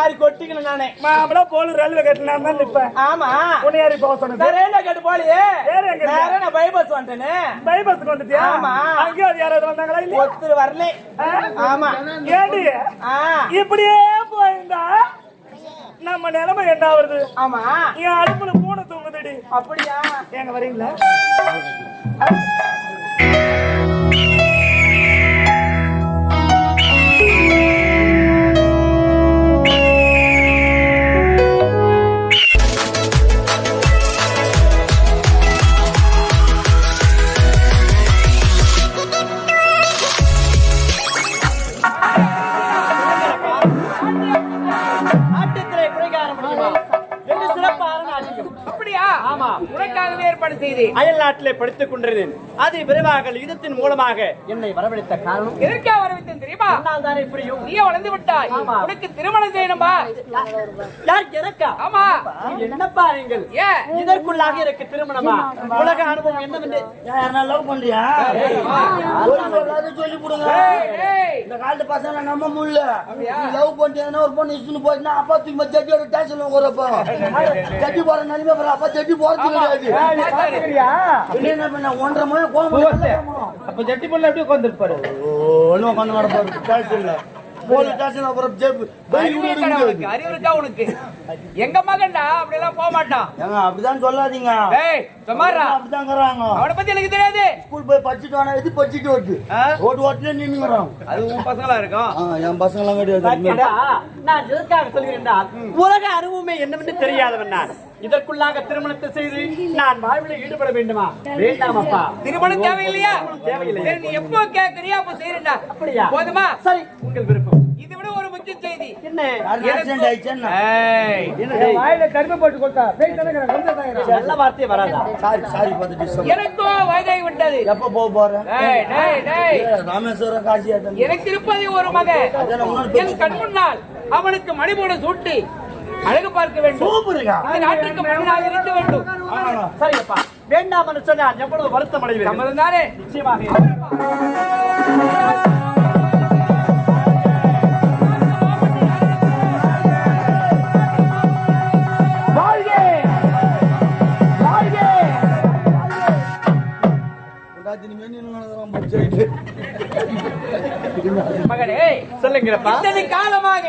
ஆறு கொட்டிக்கணும் நானே. மாமலா போல ரயில்வே கட்டு நான் தான் நிப்பேன். ஆமா. உன்னையாரி போக சொன்னது. நான் ரயில்வே கேட்டு போலியே வேற எங்க? நேரா நான் பைபாஸ் வந்துட்டேனே. பைபாஸ்க்கு வந்துட்டியா? ஆமா. அது யாராவது வந்தாங்களா இல்லையா? ஒருத்தர் வரல. ஆமா. ஏடி இப்படியே போயிருந்தா நம்ம நிலைமை என்ன ஆகுறது? ஆமா. என் அடுப்புல பூனை தூங்குதுடி. அப்படியா? எங்க வரீங்களா? உனக்காகவே ஏற்பாடு செய்தேன். அயல் நாட்டிலே படித்துக் கொண்டிருந்தேன். அது விரைவாக யுதத்தின் மூலமாக என்னை வரவழைத்த காரணம். எதற்காக வரவித்தேன் தெரியுமா? தானே புரியும். நீ வளர்ந்து விட்டாய். உனக்கு திருமணம் செய்யணுமா? யார் எனக்கா? ஆமா. நீங்கள் ஏன் இதற்குள்ளாக எனக்கு திருமணமா? உலக அனுபவம் என்னவென்று லவ் பண்றியா? ஒரு சொல்லி கொடுங்க. இந்த காலத்து பசங்க நம்ம முடியல. லவ் பண்ணிட்டேன்னா ஒரு பொண்ணு இஷ்டன்னு போச்சுன்னா அப்பா தூக்கி போய் ஜட்டியோட டேஷன் ஜட்டி போற நிலைமை போற அப்பா ஜட்டி இல்ல என்ன பண்ண ஒன்றரை மணி கோவம் அப்ப ஜட்டி எப்படி உட்காந்துருப்பாரு ஒன்றும் உட்காந்து நடப்பாரு டேஷன்ல போலீஸ் ஸ்டேஷன் அப்புறம் ஜெப் அறிவு இருக்காடா உனக்கு அறிவு இருக்கா. உனக்கு. எங்க மகன்டா? அப்படி எல்லாம் போக மாட்டான். அப்படிதான் சொல்லாதீங்க. சுமாரா அவனை பத்தி எனக்கு தெரியாது. ஸ்கூல் போய் படிச்சுட்டு எது படிச்சுட்டு ஓட்டு ஓட்டு ஓட்டுல நின்னுங்கிறான் அது உன் பசங்களா இருக்கும்? என் பசங்களாம் கிடையாது. நான் எதற்காக சொல்கிறேன் உலக அனுபவமே என்னவென்று தெரியாதவன் நான். இதற்குள்ளாக திருமணத்தை செய்து நான் வாழ்வில் ஈடுபட வேண்டுமா? வேண்டாம் அப்பா. திருமணம் தேவையில்லையா? தேவையில்லை. நீ எப்போ கேக்குறியா அப்ப செய்யறேன்டா அப்படியா? போதுமா? சரி உங்கள் விருப்பம். முக்கிய செய்தி. என்ன? யாருக்கு ஆக்சிடென்ட் ஆயிடுச்சேன்னா ஏய். என்னது? வாயில கருமை போட்டு கொடுத்தா பேய் நல்ல வார்த்தை வராதா? சாரி சாரி பார்த்து டிஸ்டர்ப் எனக்கும் வயதாகி விட்டது. எப்ப போக போறேன் டேய் டேய் டேய். ஏ, ராமேஸ்வரம் காசி எனக்கு இருப்பது ஒரு மகன். என் கண் முன்னால் அவனுக்கு மணிபோட சூட்டி அழகு பார்க்க வேண்டும். சூப்பருங்க. நாட்டுக்கு இருக்க வேண்டும். சரி அப்பா வேண்டாம் சொன்னால் எவ்வளவு வருத்தம் தானே? நிச்சயமாக. மகனே சொல்லுங்கப்பா. இத்தனை காலமாக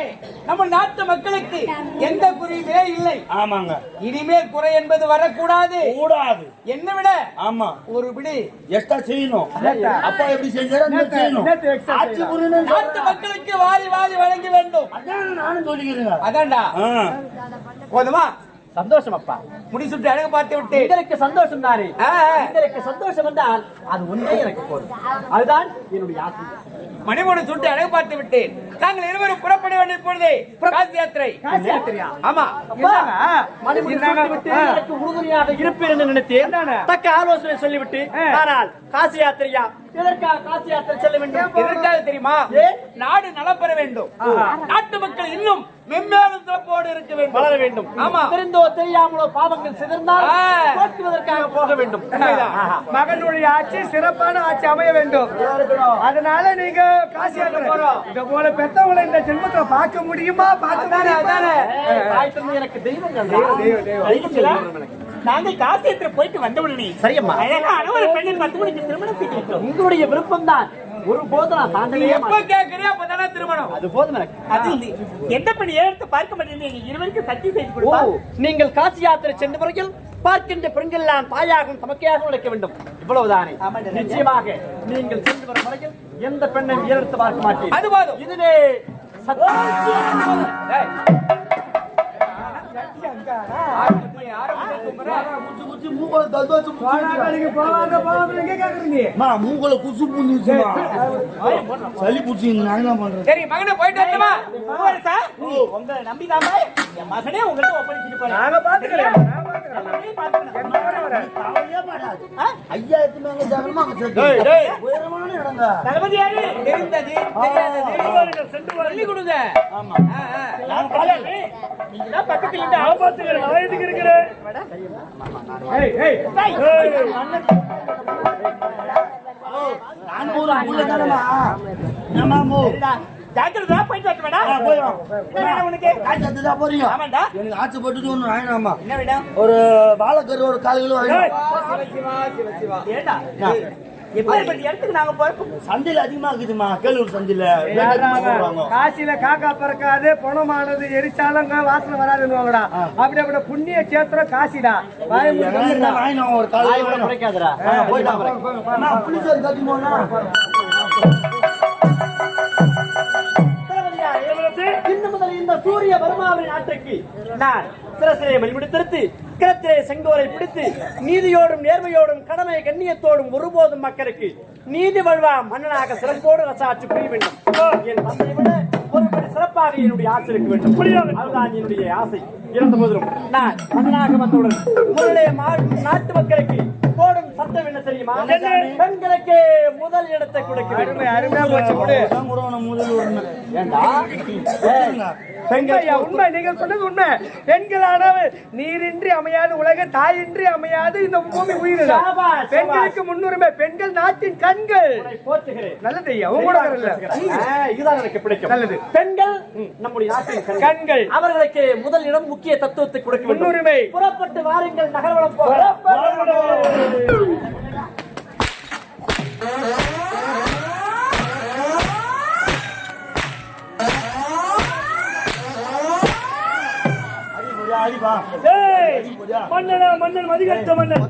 நம்ம நாட்டு மக்களுக்கு எந்த குறையுமே இல்லை. ஆமாங்க. இனிமேல் குறை என்பது வரக்கூடாது. கூடாது. என்ன விட ஆமா. ஒரு பிடி எக்ஸ்ட்ரா செய்யணும். அப்பா எப்படி செய்யணும். புரியணும் நாட்டு மக்களுக்கு வாரி வாரி வழங்க வேண்டும். அதான் நானும் சொல்லிக்கிறேங்க. அதான்டா. போதுமா? சந்தோஷம் அப்பா முடிசுட்டு அழகு பார்த்து விட்டு. உங்களுக்கு சந்தோஷம் தானே? சந்தோஷம் என்றால் அது ஒன்றே எனக்கு போதும். அதுதான் என்னுடைய ஆசை மணிமோடு சுட்டு அழகு பார்த்து விட்டு நாங்கள் இருவரும் புறப்பட வேண்டிய பொழுது காசி யாத்திரை? ஆமா. எனக்கு உறுதுணையாக இருப்பேன் என்று நினைத்தேன். தக்க ஆலோசனை சொல்லிவிட்டு ஆனால் காசி யாத்திரையா? எதற்காக காசி யாத்திரை செல்ல வேண்டும்? எதற்காக தெரியுமா? நாடு நலம் பெற வேண்டும். நாட்டு மக்கள் இன்னும் மென்மேலும் சிறப்போடு இருக்க வேண்டும். வளர வேண்டும். ஆமா. தெரிந்தோ தெரியாமலோ பாவங்கள். போக்குவதற்காக போக வேண்டும். மகனுடைய ஆட்சி சிறப்பான ஆட்சி அமைய வேண்டும். அதனால நீங்க காசி இத போல பெத்தவங்களை இந்த ஜென்மத்துல பார்க்க முடியுமா? பார்க்க எனக்கு தெய்வங்கள் தான். நாங்கள் காசியத்துல போயிட்டு வந்தவுடனே சரியம்மா. அழகான ஒரு பெண்ணை பார்த்து உனக்கு திருமணம் செய்து வைக்கிறோம். உங்களுடைய விருப்பம் தான் ஒரு போது நான் தாண்டவே எப்ப மாட்டேன். கேக்குறியோ அப்பதானே திருமணம். அது போதும் எனக்கு. அது இல்லை. எந்த பெண் ஏறத்து பார்க்க மாட்டேன் எங்க இருவருக்கு சத்தியம் செய்து ஓ கொடுப்பார் நீங்கள் காசி யாத்திரை சென்ற பிறகு பார்க்கின்ற பெண்கள் எல்லாம் தாயாகவும் தமக்கையாகவும் உழைக்க வேண்டும். இவ்வளவுதானே. நிச்சயமாக நீங்கள் சென்று வரும் வரையில் எந்த பெண்ணை உயர்த்து பார்க்க மாட்டேன் அது போதும். இதுவே சத்தியம். மூக்கல குசு புண்ணிச்சுமா சளி புடிச்சு நான் என்ன பண்றேன் சரி மகனே போயிட்டு வரட்டுமா? சார் உங்களை நம்பிதாம என் மகனே உங்கள்ட்ட ஒப்படைச்சிட்டு போறேன். நாங்க பாத்துக்கிறோம் எல்லாத்தையும் கொடுங்க ஆமா நான் இருந்து எதுக்கு இருக்கிறேன் நான் ஒரு புள்ள என்னமா ஜாக்கிரதா போயிட்டு வரட்டு போய் உனக்கு? காசு எடுத்துட்டா போறீங்க. ஆமாண்டா. எனக்கு ஆசைப்பட்டுட்டு ஒண்ணு வாங்கினாமா? என்ன ஒரு வாழைக்கரு ஒரு கால் கிலோ வாங்கினா. ஏண்டா? சந்தையில அதிகமா இருக்குதுமா கேளூர் சந்தையில. காசில காக்கா பறக்காது பணமானது எரிச்சாலும் வாசனை வராதுன்னு அப்படி அப்படி புண்ணிய சேத்திரம் காசிடா. வாங்கினோம் ஒரு கால் இந்த சூரிய பர்மாவின் நாட்டுக்கு நான் சிரசிலே மணிமுடித்திருத்து கிரத்திலே செங்கோலை பிடித்து நீதியோடும் நேர்மையோடும் கடமை கண்ணியத்தோடும் ஒருபோதும் மக்களுக்கு நீதி வழுவா மன்னனாக சிறப்போடு ரசாட்சி புரிய வேண்டும். என் தந்தை விட ஒருபடி சிறப்பாக என்னுடைய ஆட்சி இருக்க வேண்டும் அதுதான் என்னுடைய ஆசை. இருந்த போதிலும் நான் மன்னனாக வந்தவுடன் உங்களுடைய நாட்டு மக்களுக்கு சட்டம் என்ன தெரியுமா? பெண்களுக்கு முதல் இடத்தை கொடுக்க அருமை வேண்டும் அருமையா போச்சு முதல். ஏண்டா? உண்மை. நீங்கள் சொன்னது உண்மை. பெண்களானவர் நீரின்றி அமையாது உலக தாயின்றி அமையாது இந்த பூமி உயிரினம். சாபாஷ், பெண்களுக்கு முன்னுரிமை பெண்கள் நாட்டின் கண்கள். நல்லது இதுதான் எனக்கு பிடிக்கும். நல்லது. பெண்கள் நம்முடைய நாட்டின் கண்கள். அவர்களுக்கு முதல் இடம் முக்கிய தத்துவத்தை கொடுக்க. முன்னுரிமை. புறப்பட்டு வாருங்கள் நகர்வலம் போக. மன்னனா மன்னன் மதிகட்ட மன்னன்?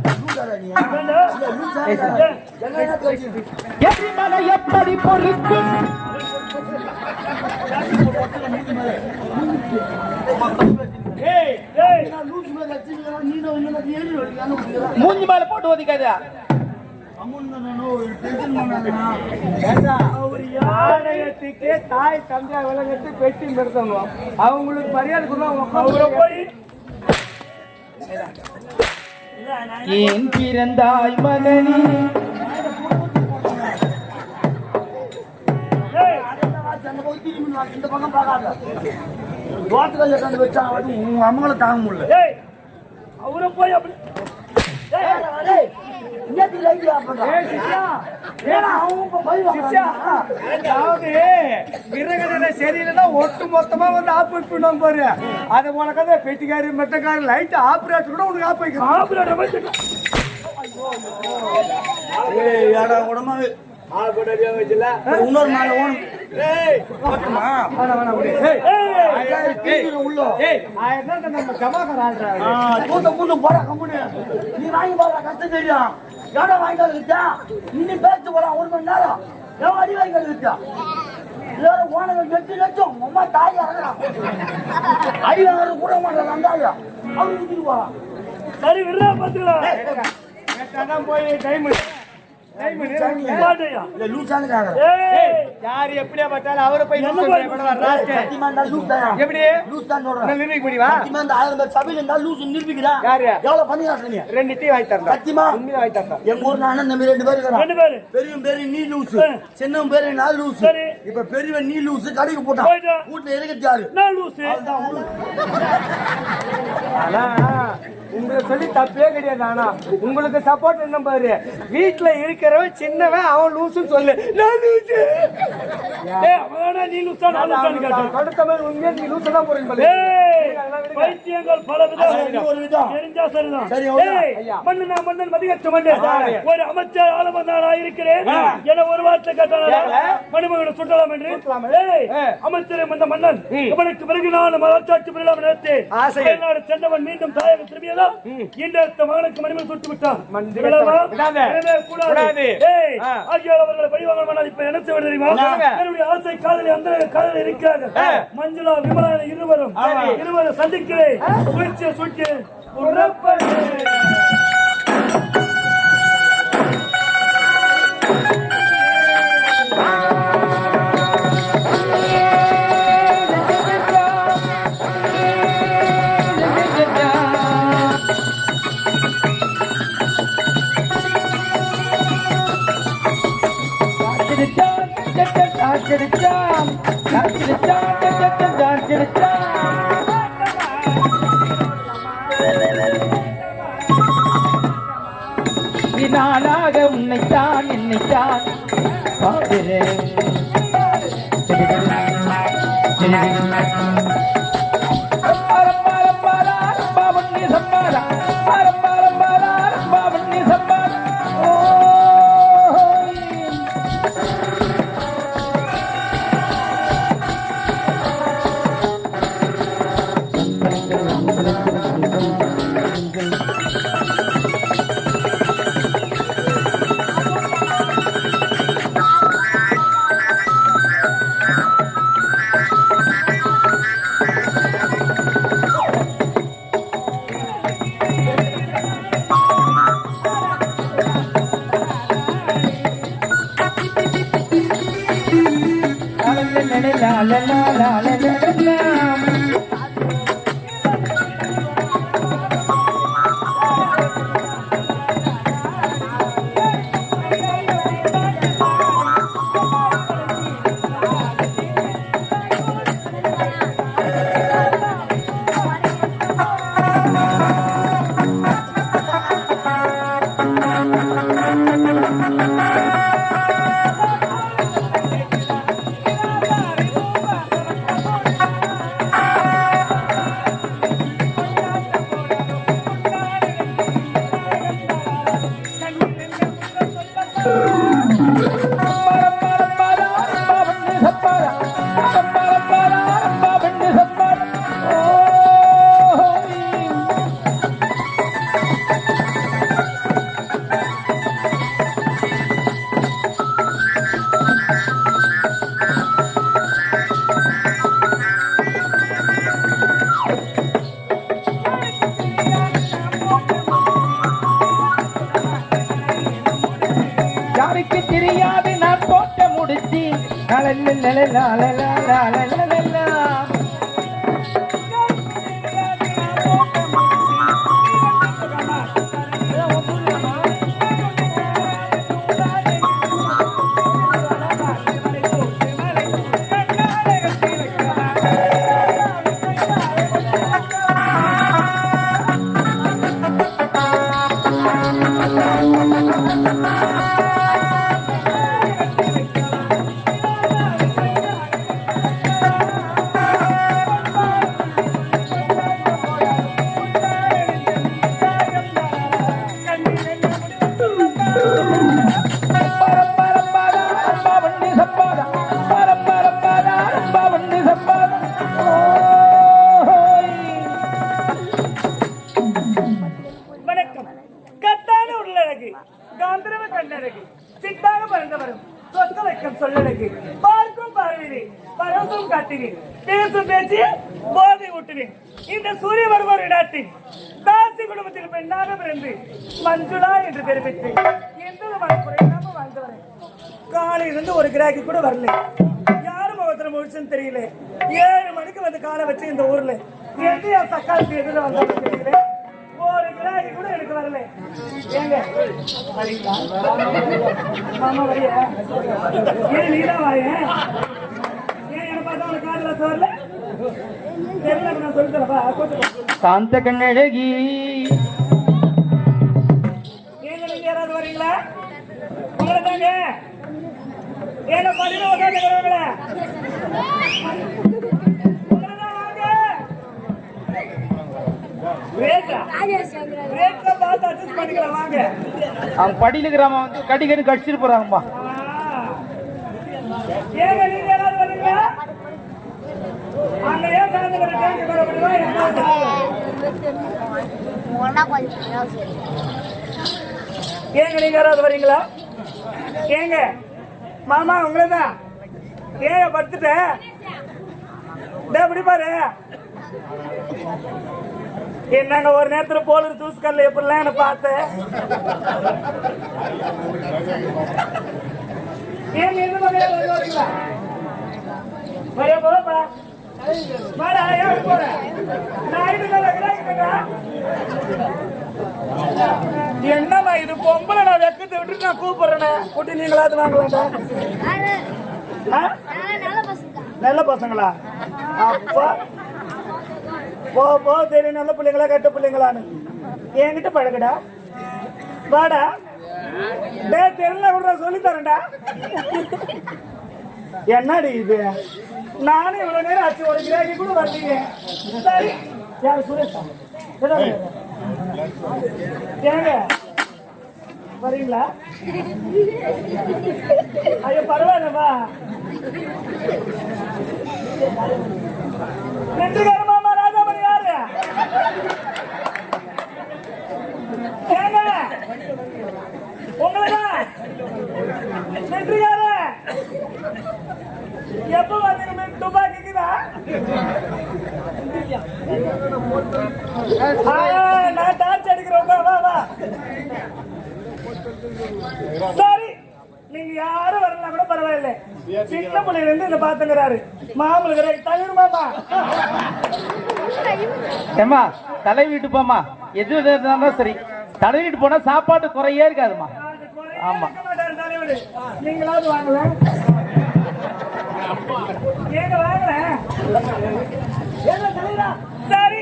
எரிமலை எப்படி பொறுக்கும். மூஞ்சி மேல போட்டு ஒதிக்காத ஒரு. ஆலயத்துக்கே தாய் தந்தையா விலகத்து பெட்டி நிறுத்தணும் அவங்களுக்கு மரியாதை போய் ஏன் பிறந்தாய் மகனே? இந்த பக்கம் பார்க்காத. தோட்டத்துல உட்கார்ந்து வச்சா அம்மாவை தாங்க முடியல. ஏய் அவரை போய் அப்படி விறகுல சரியில்லைன்னா ஒட்டு மொத்தமா வந்து ஆப்ரேட் பண்ணுவாங்க பாரு. அது உனக்கு பெட்டிக்காரி மெட்டக்காரி லைட் ஆப்ரேட் கூட உனக்கு ஆப் வைக்கலாம். ஆப்பிளோட போய் ஏய், ஏடா, உடம்பா. இன்னொரு மேல ஓணும். நீ வாங்கி கஷ்டம் தெரியும். எவ்வளோ வாங்கிட்டு வந்துருச்சா? இன்னும் பேச்சு ஒரு மணி நேரம். எவ்வளோ அடி வாங்கி வந்துருச்சா? இதோட ஓனர்கள் லட்சம், உங்க அம்மா தாய். அடி வாங்குறது கூட மாட்டான், வந்தாயா? போறான். சரி விடுறா பாத்துக்கலாம் கேட்டாதான் போய் டைம் யார் எப்படியா பார்த்தாலும் அவரை போய் லூஸ். எப்படி லூஸ் தான் சொல்றேன். நான் நிரூபிக்க முடியுமா ஆயிரம் பேர் சபையில இருந்தா லூசு நிரூபிக்கிறா? யாரு? எவ்வளவு பண்ணி காட்டுறீங்க? ரெண்டு டீ வாங்கி தரேன் சத்தியமா? உண்மையா வாங்கி தரேன் எங்க ஊர்ல அண்ணன் தம்பி ரெண்டு பேர் இருக்கிறான். ரெண்டு பேரு பெரியவன் பேரு நீ லூசு சின்னவன் பேரு நான் லூசு சரி. இப்ப பெரியவன் நீ லூசு கடைக்கு போட்டான் போயிட்டான். வீட்டுல இருக்கிறது யாரு நான் லூசு அதுதான் உங்களுக்கு சொல்லி தப்பே கிடையாது ஆனா உங்களுக்கு சப்போர்ட் என்ன பாரு. வீட்டுல இருக்கிறவன் சின்னவன் அவன் லூசுன்னு சொல்லு. நான் லூசு ஏய் அவனா நீ லூசா நான் லூசான்னு கேட்டேன். கொடுத்த மாதிரி உண்மையா நீ லூசு தான் போறீங்க பாரு. ஏய் பைத்தியங்கள் பல விதம் ஒரு விதம். தெரிஞ்சா சரிதான். சரி, மன்னனா மதிகட்ட மன்னன் ஒரு அமைச்சர் ஆலமந்தானா இருக்கிறேன். என ஒரு வார்த்தை கேட்டானா மணிமகனை சுட்டலாம் என்று. அமைச்சர் இந்த மன்னன். இவனுக்கு பிறகு நான் மலர்ச்சாட்சி பெறலாம் நினைத்து ஆசை. நாடு சென்றவன் மீண்டும் தாயகம் திரும்பியதா? இந்த மகனுக்கு விட்டான் கூடாது. ஆகியோர் அவர்களை பழிவாங்க. இப்ப என்ன செய்வது தெரியுமா? என்னுடைய ஆசை காதலி அந்த காதலி இருக்கிறார்கள். மஞ்சுளா விமலா இருவரும். இருவரும் சந்திக்கிறேன். சூழ்ச்சியை சூழ்ச்சி புறப்படு. நாளாக உன்னைத்தான் என்னைத்தான் பார்க்கிறேன் நலல்ல நலல நலல நலல நலல. பிறந்து மஞ்சுளா என்று தெரிவித்து எந்த விதமான குறையில்லாம வாழ்ந்து வரேன் காலையில இருந்து ஒரு கிராக்கி கூட வரல. யாரும் ஒருத்தர் முடிச்சுன்னு தெரியல. ஏழு மணிக்கு வந்து காலை வச்சு இந்த ஊர்ல. எந்த என் தக்காளி எதிர வந்தாலும் தெரியல. ஒரு கிராக்கி கூட எனக்கு வரல. ஏங்க? மாமா வரியா? ஏன் நீதான் வாயேன் ஏன் என்ன உங்களை தாங்க ஏங்க பள்ளியில உட்காந்துக்கிறவங்கள ரேட்ல பார்த்து அட்ஜஸ்ட் பண்ணிக்கலாம் வாங்க அவங்க படியில இருக்கிறவன் வந்து கடி கடி கடிச்சிட்டு போறாங்கம்மா ஏங்க நீங்க யாராவது வரீங்களா அங்க ஏன் கலந்துக்கிற டேங்க் கூட அப்படிவா ஒன்னா கொஞ்சம் நேரம் சரி ஏங்க நீங்க யாராவது வரீங்களா ஏங்க மாமா உங்களதான். ஏங்க படுத்துட்டேன் டேய், இப்படி பாரு. என்னங்க ஒரு நேரத்துல போலர் ஜூஸ் எப்படிலாம் என்ன பார்த்தேன் ஏங்க என்ன பக்கம் வந்து வரீங்களா? வாடா ஏன் போற நான் ஐந்து நாள் கிடாக்கிட்டேன் என்னம்மா இது பொம்பளை நான் வெக்கத்தை விட்டு நான் கூப்பிடுறேன் குட்டி நீங்களாவது வாங்க நல்ல பசங்களா? அப்பா. போ போ தெரியும் நல்ல பிள்ளைங்களா கெட்ட பிள்ளைங்களான்னு. என்கிட்ட பழகுடா. வாடா. டே தெரியல விடுற சொல்லி தரேன்டா. என்னடி இது? நானும் இவ்வளவு நேரம் ஆச்சு ஒரு கிராக்கி கூட வரலீங்க. சரி. யார் சுரேஷா? ஏங்க வரீங்களா? ஐயோ பரவாயில்லவா? நெஞ்சுக்கார மாமா ராஜாமணி யாரு? ஏங்க உங்களதான் நெஞ்சுக்கார எப்ப வந்தீங்க துப்பாக்கிக்குதா நான் டார்ச் அடிக்கிறேன் வா வா சரி நீங்க யாரும் வரலாம் கூட பரவாயில்ல. சின்ன பிள்ளைல இருந்து இந்த பாத்துக்கிறாரு மாமலுக்கு தயிர் மாமா. தலை வீட்டு போமா எது இருந்தாலும் சரி. தலை வீட்டு போனா சாப்பாட்டு குறையே இருக்காதுமா ஆமா. நீங்களாவது வாங்கல. ஏங்க வாங்கல? சரி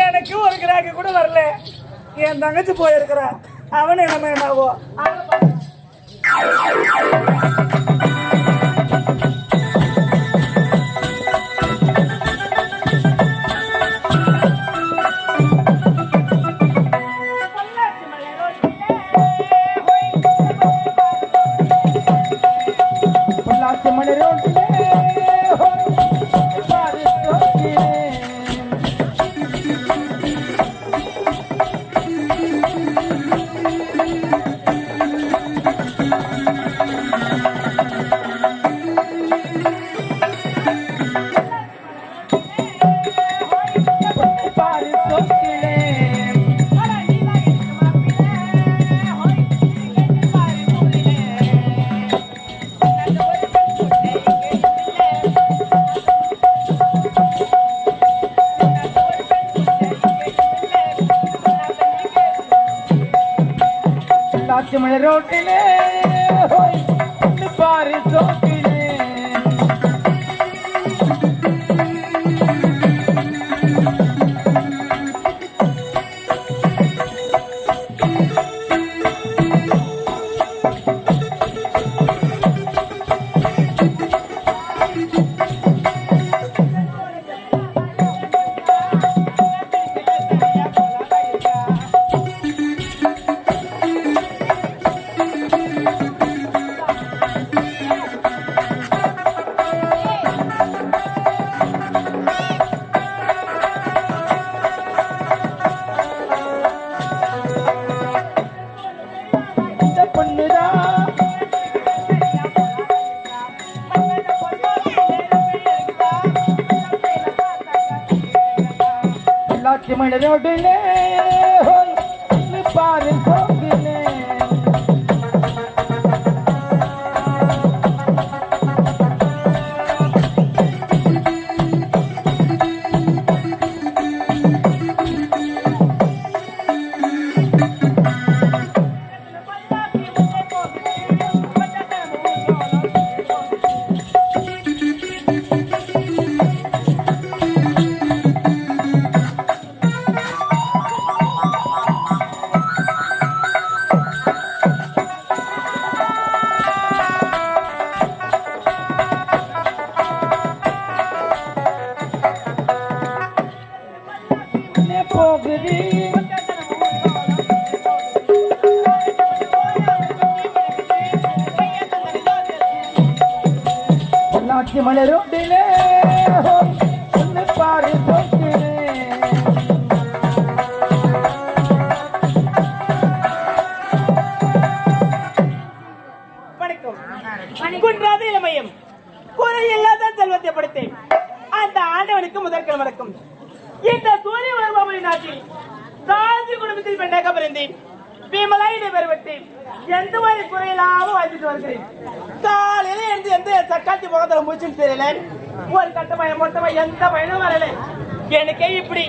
எனக்கு ஒரு கிராக்கி கூட வரல. என் தங்கச்சி போயிருக்கிறான் அவன் என்ன হোটেলে பொள்ளாச்சி மணி ரோட்டிலே பாரு இந்த சூரிய வருபவனின் நாட்டில் காஞ்சி குடும்பத்தில் பெண்ணாக பிறந்தேன். விமலாயினை பெருவட்டேன் எந்த மாதிரி குறையில்லாம வாழ்ந்துட்டு வருகிறேன்? காலையில இருந்து எந்த சக்காத்தி முகத்துல முடிச்சுன்னு தெரியல. ஒரு கட்ட பயம் மொத்த எந்த பயனும் வரல. எனக்கே இப்படி.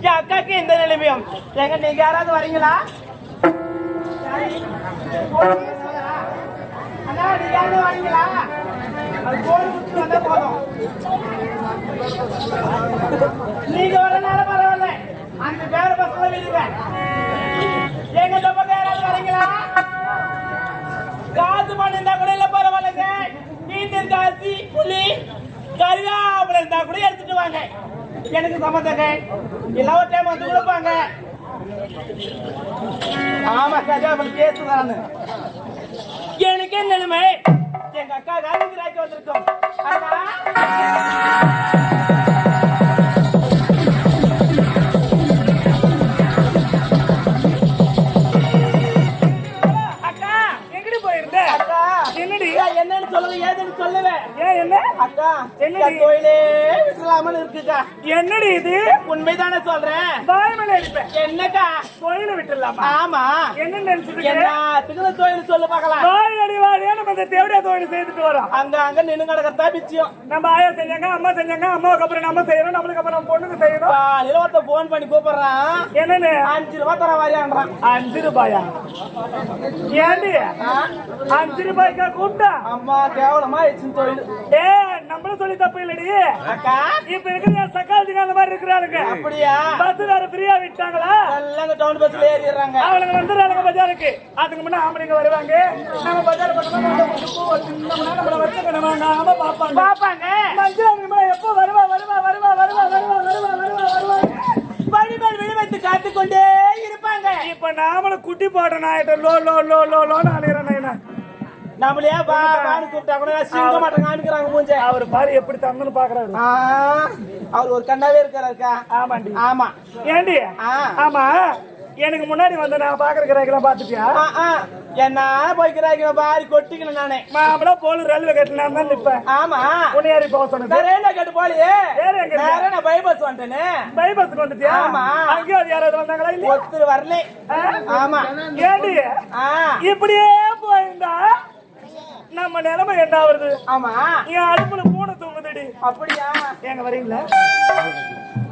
என் அக்காக்கு எந்த நிலைமையும். எங்க நீங்க யாராவது வரீங்களா? அண்ணா, நீங்க யாராவது வரீங்களா? நீங்க வரனால பரவாயில்ல அந்த பேர பசங்க வீடுங்க எங்க இந்த பக்கம் யாராவது வரீங்களா காசு மணி இருந்தா கூட இல்ல பரவாயில்லைங்க நீண்டர் காசி புலி கருவேப்பிலை இருந்தா கூட எடுத்துட்டு வாங்க எனக்கு சம்மந்தங்க எல்லாம் ஒரு டைம் வந்து கொடுப்பாங்க ஆமா கருவேப்பிலை கேட்டு தானு எனக்கு என்ன நிலைமை? எங்க அக்கா காலேஜ் வந்திருக்கோம். என்னன்னு சொல்லுது ஏதுன்னு சொல்லுவே. ஏன் என்ன? அக்கா என்ன கோயிலே விட்டுலாமல் இருக்குக்கா. என்னடி இது? உண்மைதானே சொல்றேன். வாய்மலை என்னக்கா? கோயில விட்டுலாமா ஆமா. என்ன நினைச்சிருக்கேன் எல்லாத்துக்கும் கோயில் சொல்லு பார்க்கலாம். தேவடியா தொழில் செய்துட்டு வரோம்? அங்க அங்க நின்னு கிடக்கிறதா பிச்சியம் நம்ம ஆயா செஞ்சாங்க அம்மா செஞ்சாங்க அம்மாவுக்கு அப்புறம் நம்ம செய்யணும் நம்மளுக்கு அப்புறம் நம்ம பொண்ணுக்கு செய்யணும். காலையில ஒருத்த போன் பண்ணி கூப்பிடுறான். என்னன்னு? அஞ்சு ரூபா தர வாரியான்றான். அஞ்சு ரூபாயா? ஏண்டி? அஞ்சு ரூபாய்க்கா கூப்பிட்டா? அம்மா கேவலமா ஆயிடுச்சு தொழில். ஏ நம்மளும் சொல்லி தப்பு இல்லடி. அக்கா. இப்ப இருக்கிற சக்காலத்துக்கு அந்த மாதிரி இருக்கிறானுங்க அப்படியா? பஸ் வேற ஃப்ரீயா விட்டாங்களா? எல்லாம் இந்த டவுன் பஸ்ல ஏறிடுறாங்க. அவனுங்க வந்துடுறாங்க பஜாருக்கு. அதுக்கு முன்ன ஆம்பளைங்க வருவாங்க. நம்ம பஜார் பக்கமா நம்மள வச்சுக்கணுமா. நாம பாப்பாங்க பாப்பாங்க மஞ்சள் அவங்க எப்போ வருவா வருவா வருவா வருவா வருவா வருவா வருவா வருவா. வழிமேல் விழுவைத்து காத்து கொண்டே இருப்பாங்க. இப்ப நாமளும் குட்டி போடுற நாயிட்ட லோ லோ லோ லோ லோன்னு அலையிறேன் நம்மளே வான்னு கூப்பிட்டா கூட சிங்க மாட்டேங்க காமிக்கிறாங்க மூஞ்ச. அவர் பாரு எப்படி தங்கன்னு பாக்குறாரு. ஆ, அவர் ஒரு கண்ணாவே இருக்காருக்கா? ஆமாண்டி. ஆமா. ஏண்டி. ஆமா. எனக்கு முன்னாடி வந்து நான் பாக்குற கிராக்கெல்லாம் பாத்துட்டியா. என்ன போய்க்கிறாங்க பாரி கொட்டிக்கல நானே. மாமலா போல ரயில்வே நான் தான் நிப்பேன். ஆமா. உன்னையாரி போக சொன்னது? வேற என்ன கேட்டு போலியே? வேற எங்க இருக்க? நேரா நான் பைபாஸ் வந்துட்டேனே? பைபாஸ்க்கு வந்துட்டியா? ஆமா. அது யாராவது வந்தாங்களா ஒருத்தர் வரல? ஆமா. ஏண்டி? ஆ. இப்படியே போயிருந்தா நம்ம நிலைமை என்ன ஆகுறது? ஆமா. என் அடுப்புல பூனை தூங்குதுடி. அப்படியா? எங்க வரீங்களா?